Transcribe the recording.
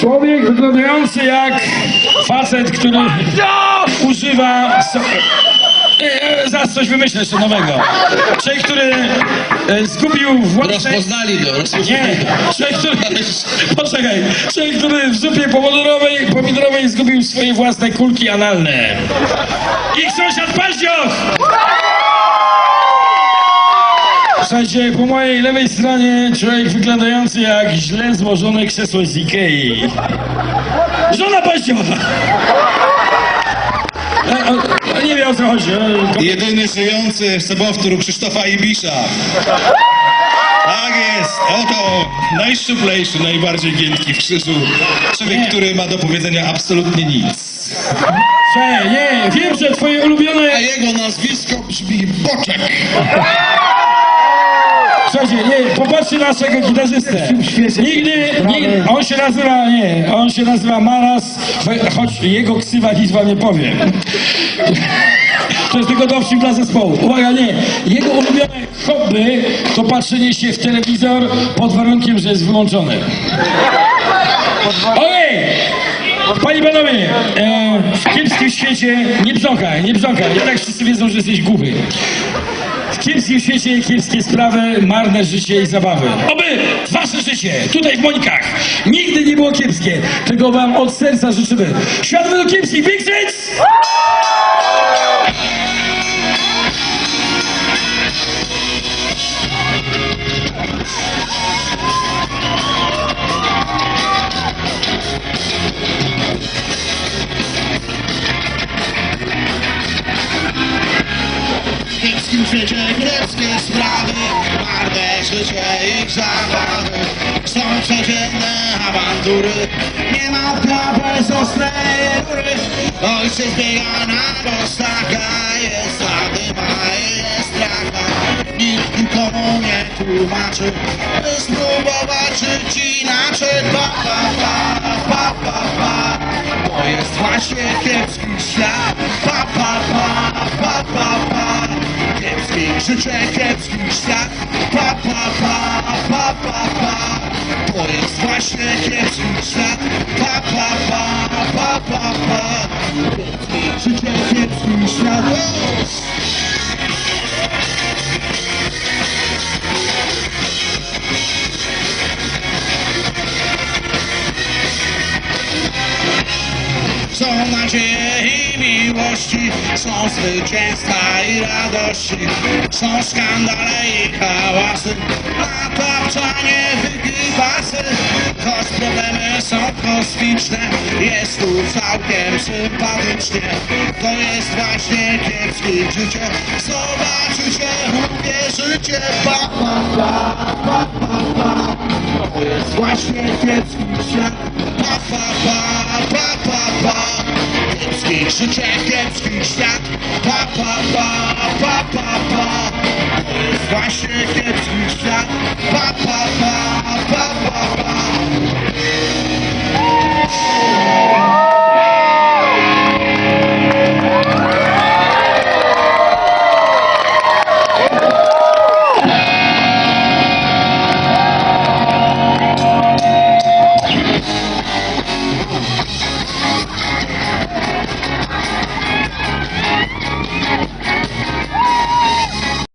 Człowiek wyglądający jak facet, który używa... So... E, e, Zaraz coś wymyślę jeszcze nowego. Człowiek, który e, zgubił własne... Rozpoznali go, rozpoznali Nie, go. człowiek, który... Poczekaj. Człowiek, który w zupie pomidorowej, pomidorowej zgubił swoje własne kulki analne. Ich sąsiad Paździoch! Słuchajcie, po mojej lewej stronie człowiek wyglądający jak źle złożone krzesło z Ikei. Żona Paździocha! E, nie wiem o co chodzi. Jedyny żyjący sobowtór Krzysztofa Ibisza. Tak jest, oto najszczuplejszy, najbardziej giętki w krzyżu. Człowiek, Nie. który ma do powiedzenia absolutnie nic. Słuchaj, nie, wiem, że twoje ulubione... A jego nazwisko brzmi Boczek. Słuchajcie, nie, popatrzcie na naszego gitarzystę. Nigdy, nigdy, on się nazywa, nie, on się nazywa Maras, choć jego ksywa wam nie powiem. To jest tylko dowcip dla zespołu. Uwaga, nie, jego ulubione hobby to patrzenie się w telewizor pod warunkiem, że jest wyłączony. Okej! Panie i panowie, e, w kiepskim świecie nie brząkaj, nie brząkaj. I tak wszyscy wiedzą, że jesteś głuchy. Kiepskim świecie kiepskie sprawy, marne życie i zabawy. Oby wasze życie, tutaj w Monikach, nigdy nie było kiepskie. Tego wam od serca życzymy. Świat według kiepskich, Big! Świecie kiepskie sprawy, marne życie ich zabawy. Są codzienne awantury, nie ma dnia bez ostrej rury. Ojciec biega na prostaka, jest zadyma, jest straka. Nikt nikomu nie tłumaczy, by spróbować żyć inaczej. Pa, pa, pa, pa, pa, pa. To jest właśnie kiepski świat. Pa, pa, pa, pa, pa, pa. Kiepski życie, kiepski świat. Pa, pa, pa, pa, pa, pa. To jest właśnie kiepski świat. Pa, pa, pa, pa, pa, pa. Są nadzieje i miłości, są zwycięstwa i radości, są skandale i hałasy, natapczanie, wygibasy, choć problemy są kosmiczne, jest tu całkiem sympatycznie. To jest właśnie kiepskie życie, zobaczycie, uwierzycie, pa, pa, pa, pa, pa, pa. To jest właśnie kiepski świat, pa, pa, pa, pa, życie kiepski świat. Pa, pa, pa, pa, pa, pa. To jest właśnie kiepski świat.